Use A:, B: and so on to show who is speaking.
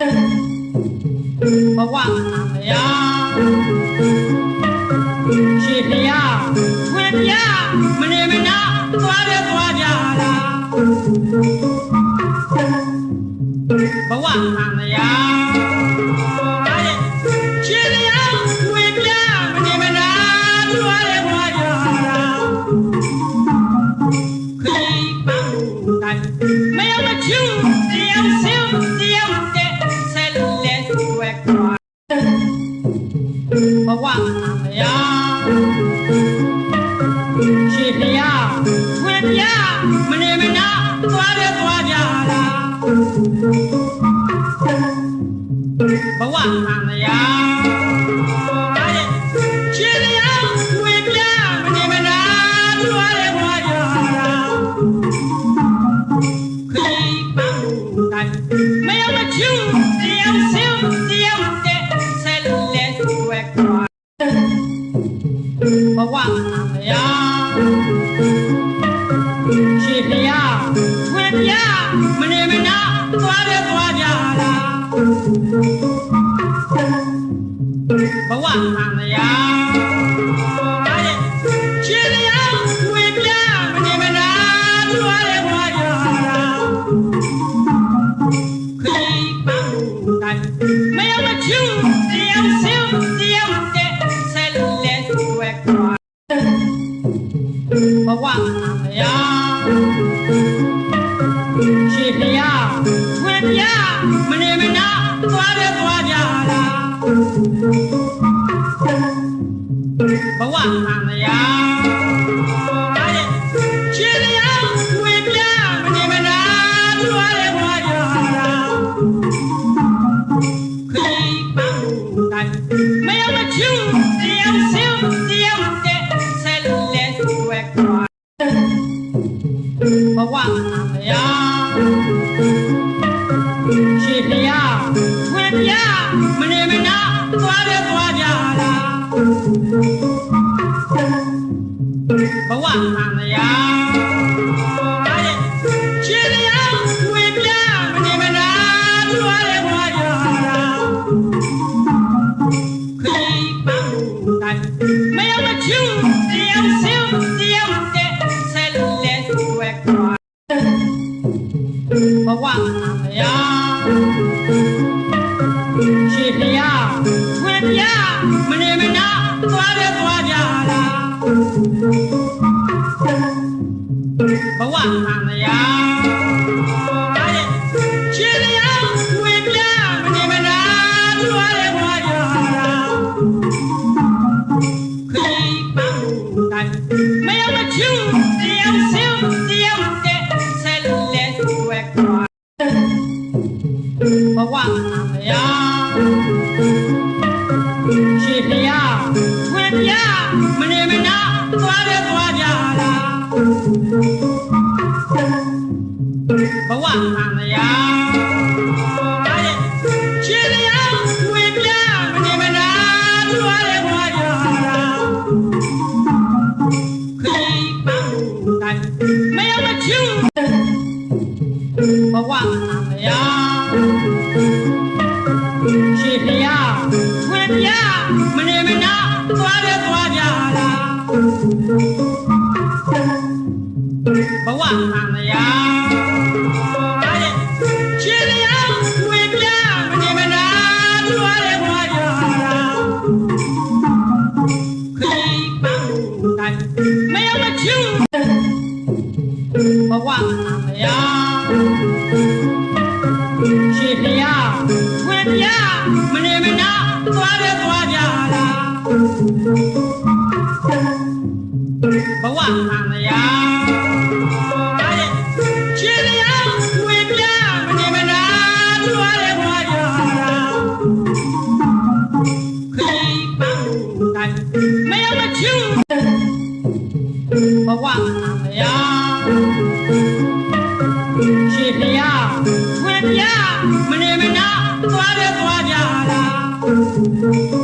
A: ဘဝမယာရှေဖျားဝေပြမနေမနာသွားတယ်သွားကြလားဘဝမယာ ဘ မနေမနာသွားတယ်သွားကြလား ဝေပြ မယောမချူတယောက်စင်းတယောက်တဲ့ဆက်လက်ွယ်ကွာဘဝမယာရှေဖျားဝေပြမနေမနာသွားတယ် မယောမချူတယောက်စင်းတယောက်တဲ့ဆက်လက်ွယ်ကွာဘဝမယာရှေဖျားဝေပြမနေမနာသွားတယ်သွားကြလားဘဝမယာ မနေမနာသွားတယ်သွားကြလားဘဝမယာရှေဖျားဝေပြမနေမနာသွားတယ်သွားကြလားခရီးပန်းတိုင်းမယောမချူဘဝ ဘဝမယာရှေဖျားဝေပြမနေမနာသွားတယ်သွားကြလားခရီးပန်းတိုင်းမယောမချူဘဝမယာရှေဖျားဝေပြမနေမနာသွားတယ်သွားကြလားဘဝမယာရှေဖျားဝေပြမနေမနာသွားတယ်သွားကြလားရှေ့လျာထွေပြမနေမနာသွားတ